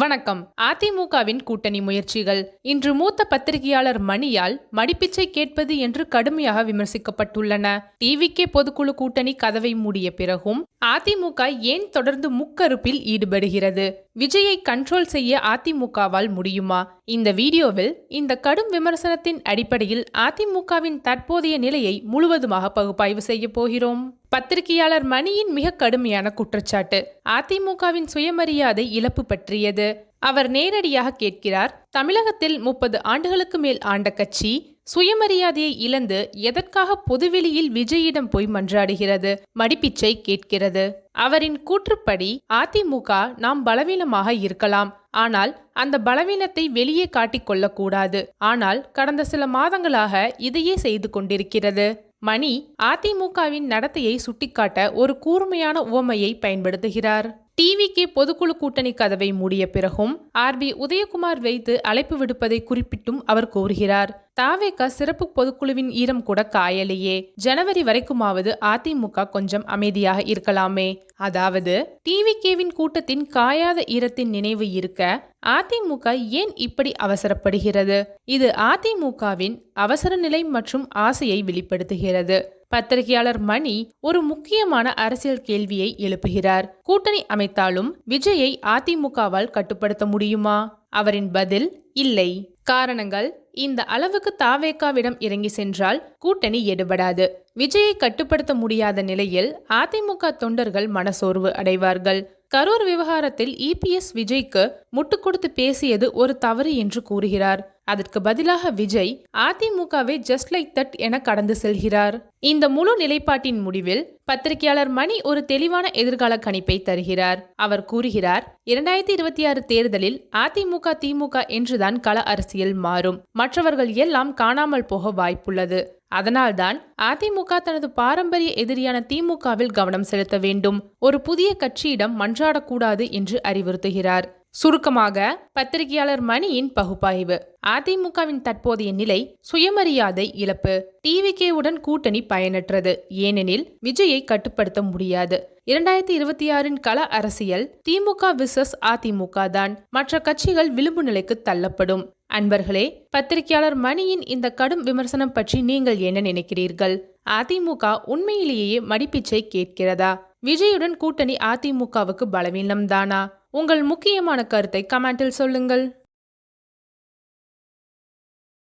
வணக்கம். அதிமுகவின் கூட்டணி முயற்சிகள். இன்று மூத்த பத்திரிகையாளர் மணியால் மடிப்பிச்சை கேட்பது என்று கடுமையாக விமர்சிக்கப்பட்டுள்ளன. டிவிகே பொதுக்குழு கூட்டணி கதவை மூடிய பிறகும் அதிமுக ஏன் தொடர்ந்து முக்கருப்பில் ஈடுபடுகிறது? விஜயை கண்ட்ரோல் செய்ய அதிமுகவால் முடியுமா? இந்த வீடியோவில் இந்த கடும் விமர்சனத்தின் அடிப்படையில் அதிமுகவின் தற்போதைய நிலையை முழுவதுமாக பகுப்பாய்வு செய்ய போகிறோம். பத்திரிகையாளர் மணியின் மிக கடுமையான குற்றச்சாட்டு. அதிமுகவின் சுயமரியாதை இழப்பு பற்றியது. அவர் நேரடியாக கேட்கிறார் தமிழகத்தில் முப்பது ஆண்டுகளுக்கு மேல் ஆண்ட கட்சி சுயமரியாதையை இழந்து எதற்காக பொதுவெளியில் விஜயிடம் போய் மன்றாடுகிறது? மடிப்பிச்சை கேட்கிறது. அவரின் கூற்றுப்படி அதிமுக நாம் பலவீனமாக இருக்கலாம். ஆனால் அந்த பலவீனத்தை வெளியே காட்டிக்கொள்ளக்கூடாது ஆனால் கடந்த சில மாதங்களாக இதையே செய்து கொண்டிருக்கிறது. மணி அதிமுகவின் நடத்தையை சுட்டிக்காட்ட ஒரு கூர்மையான உவமையை பயன்படுத்துகிறார். டிவிக்கு பொதுக்குழு கூட்டணி கதவை மூடிய பிறகும் ஆர்பி உதயகுமார் வைத்து அழைப்பு விடுப்பதை குறிப்பிட்டும் அவர் கோருகிறார் தாவேக சிறப்பு பொதுக்குழுவின் ஈரம் கூட காயலையே. ஜனவரி வரைக்குமாவது அதிமுக கொஞ்சம் அமைதியாக இருக்கலாமே. அதாவது டிவிகேவின் கூட்டத்தின் காயாத ஈரத்தின் நினைவு இருக்க அதிமுக ஏன் இப்படி அவசரப்படுகிறது? இது அதிமுகவின் அவசர நிலை மற்றும் ஆசையை வெளிப்படுத்துகிறது. பத்திரிகையாளர் மணி ஒரு முக்கியமான அரசியல் கேள்வியை எழுப்புகிறார். கூட்டணி அமைத்தாலும் விஜயை அதிமுகவால் கட்டுப்படுத்த முடியுமா? அவரின் பதில் இல்லை. காரணங்கள் இந்த அளவுக்கு தாவேக்காவிடம் இறங்கி சென்றால் கூட்டணி எடுபடாது. விஜயை கட்டுப்படுத்த முடியாத நிலையில் அதிமுக தொண்டர்கள் மனசோர்வு அடைவார்கள். கரூர் விவகாரத்தில் இபிஎஸ் விஜய்க்கு முட்டு கொடுத்து பேசியது ஒரு தவறு என்று கூறுகிறார். அதற்கு பதிலாக விஜய் அதிமுகவை ஜஸ்ட் லைக் தட் என கடந்து செல்கிறார். இந்த முழு நிலைப்பாட்டின் முடிவில் பத்திரிகையாளர் மணி ஒரு தெளிவான எதிர்கால கணிப்பை தருகிறார். அவர் கூறுகிறார் இரண்டாயிரத்தி இருபத்தி ஆறு தேர்தலில் அதிமுக திமுக என்றுதான் கள அரசியல் மாறும். மற்றவர்கள் எல்லாம் காணாமல் போக வாய்ப்புள்ளது. அதனால்தான் அதிமுக தனது பாரம்பரிய எதிரியான திமுகவில் கவனம் செலுத்த வேண்டும். ஒரு புதிய கட்சியிடம் மன்றாடக்கூடாது என்று அறிவுறுத்துகிறார். சுருக்கமாக பத்திரிகையாளர் மணியின் பகுப்பாய்வு. அதிமுகவின் தற்போதைய நிலை சுயமரியாதை இழப்பு டிவிகேவுடன் கூட்டணி பயனற்றது. ஏனெனில் விஜயை கட்டுப்படுத்த முடியாது. இரண்டாயிரத்தி இருபத்தி ஆறின் கள அரசியல் திமுக விசஸ் அதிமுக தான். மற்ற கட்சிகள் விளிம்பு நிலைக்கு தள்ளப்படும். அன்பர்களே பத்திரிகையாளர் மணியின் இந்த கடும் விமர்சனம் பற்றி நீங்கள் என்ன நினைக்கிறீர்கள்? அதிமுக உண்மையிலேயே மடிப்பிச்சை கேட்கிறதா? விஜயுடன் கூட்டணி அதிமுகவுக்கு பலவீனம் தானா உங்கள் முக்கியமான கருத்தை கமெண்டில் சொல்லுங்கள்.